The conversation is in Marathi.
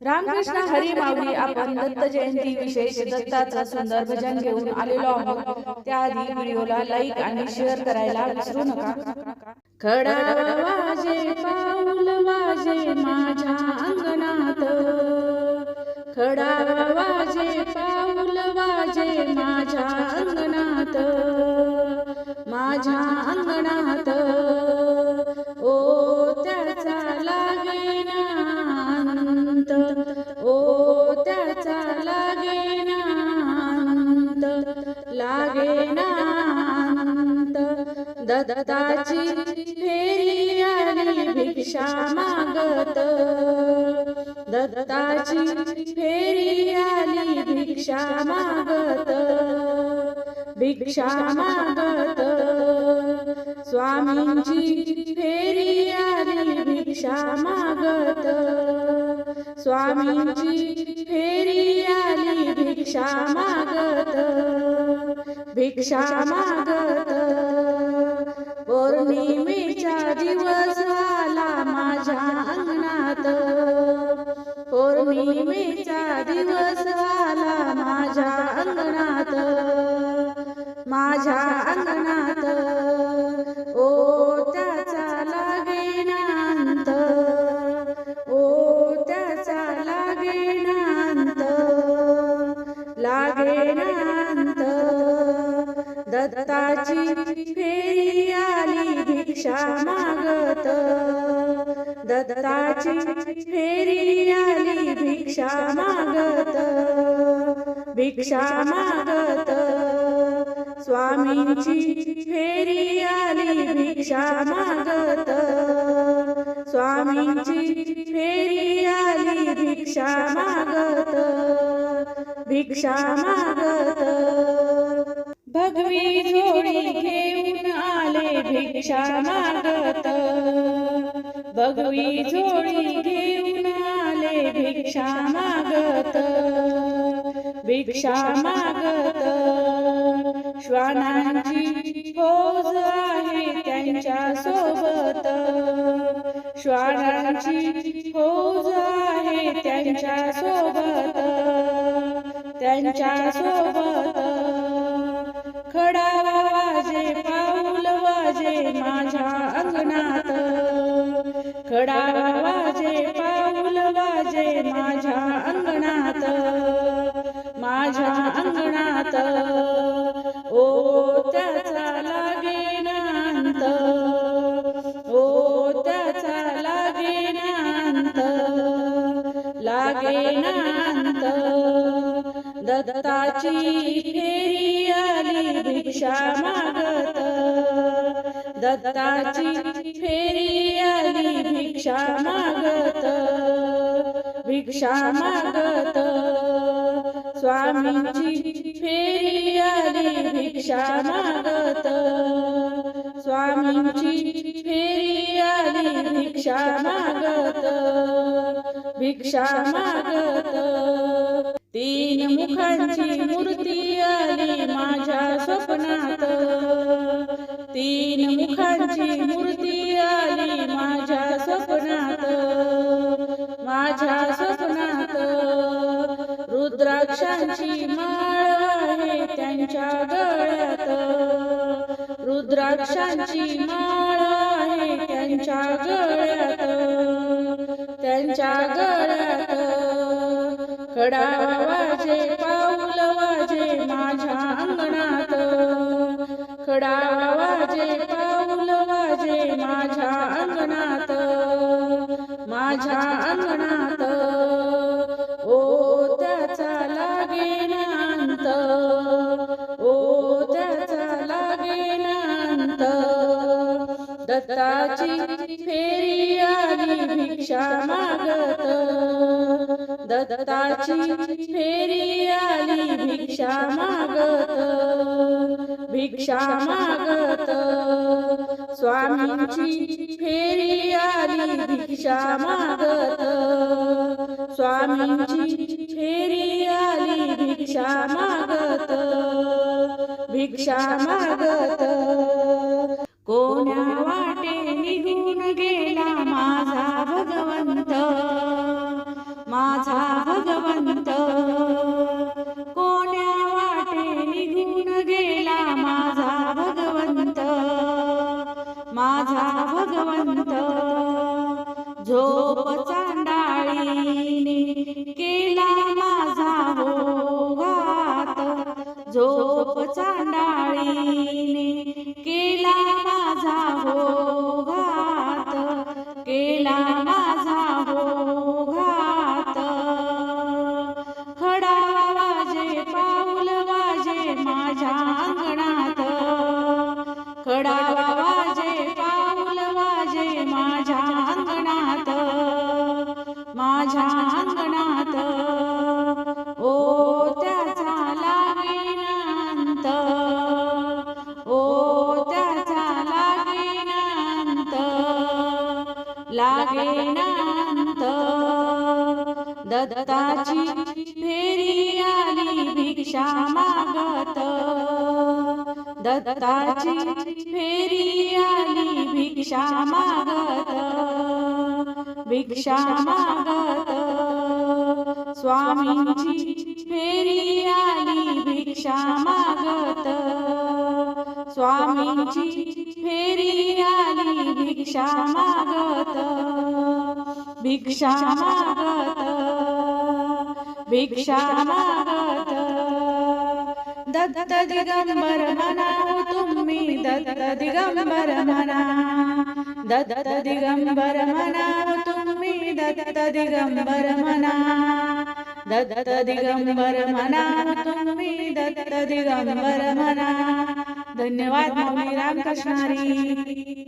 रामकृष्ण हरी माऊली आपण दत्त जयंती विशेष दत्ताचं सुंदर भजन घेऊन आलेलो आहोत. त्याआधी व्हिडिओला लाईक आणि शेअर करायला विसरू नका. खडा वाजे पाऊल वाजे माझ्या अंगणात. खडा वाजे पाऊल वाजे माझ्या अंगणात. माझ्या अंगणात. ददाची फेरी आली भिक्षा मागत. दत्ताची फेरी आली भिक्षा मागत. भिक्षा मागत. स्वामींची फेरी आली भिक्षा मागत. स्वामींची फेरी आली भिक्षा मागत. भिक्षा मागत. पौर्णिमेचा दिवस आला माझ्या अंगणात. पौर्णिमेचा दिवस आला माझ्या अंगणात. माझ्या अंगणात. ओ त्याचा लागेनांत. ओ त्याचा लागेनांत. लागेनांत. दत्ताची भिक्षा मागत दत्ताची फेरी आली भिक्षा मागत भिक्षा मागत स्वामींची फेरी आली भिक्षा मागत स्वामींची फेरी आली भिक्षा मागत भिक्षा मागत भगवी जोडी घेऊ भिक्षा मागत भगवी जोडी घेऊन आले भिक्षा मागत भिक्षा मागत श्वानांची फौज आहे त्यांच्यासोबत श्वानांची फौज आहे त्यांच्यासोबत त्यांच्यासोबत खडा खडा वाजे पाऊल वाजे माझ्या अंगणात. माझ्या अंगणात. ओ त्याचा लागेनांत ओ त्याचा लागेनांत लागेनांत दत्ताची फेरी आली भिक्षा मागत. दत्ताची फेरी आली भिक्षा मागत भिक्षा मागत. स्वामींची फेरी आली भिक्षा मागत स्वामींची फेरी आली भिक्षा मागत भिक्षा मागत. तीन मुखांची मूर्ती आली माझ्या स्वप्नात मुखांची मूर्ती आली माझ्या स्वप्नात. माझ्या स्वप्नात. रुद्राक्षांची माळ आहे त्यांच्या गळ्यात. रुद्राक्षांची माळ आहे त्यांच्या गळ्यात. त्यांच्या गळ्यात. कडा वाजे पाऊल वाजे माझ्या अंगणात. खडा वाजे अंगणात. ओ त्याचा लागेनांत ओ त्याचा लागेनांत दत्ताची फेरी आली भिक्षा मागत. दत्ताची फेरी आली भिक्षा मागत. भिक्षा मागत. स्वामींची फेरी आली भिक्षा मागत स्वामींची फेरी आली भिक्षा मागत भिक्षा मागत. कोण्या वाटे निघून गेला माझा 乗馬チャ लागेनांत ओ त्याचा लागेनांत लागेनांत दत्ताची फेरी आली भिक्षा मागत. दत्ताची फेरी आली भिक्षा मागत. भिक्षा मागत. स्वामींची फेरी आली भिक्षा मागत. स्वामींची फेरी आली भिक्षा मागत. भिक्षा मागत. भिक्षा मागत. दत्त दिगंबर म्हणा तुम्ही दत्त दिगंबर म्हणा दत्त दिगंबर म्हणा तुम्ही दत्त दिगंबर म्हणा दत्त दिगंबर म्हणा तुम्ही दत्त दिगंबर म्हणा धन्यवाद माऊली रामकृष्णारी.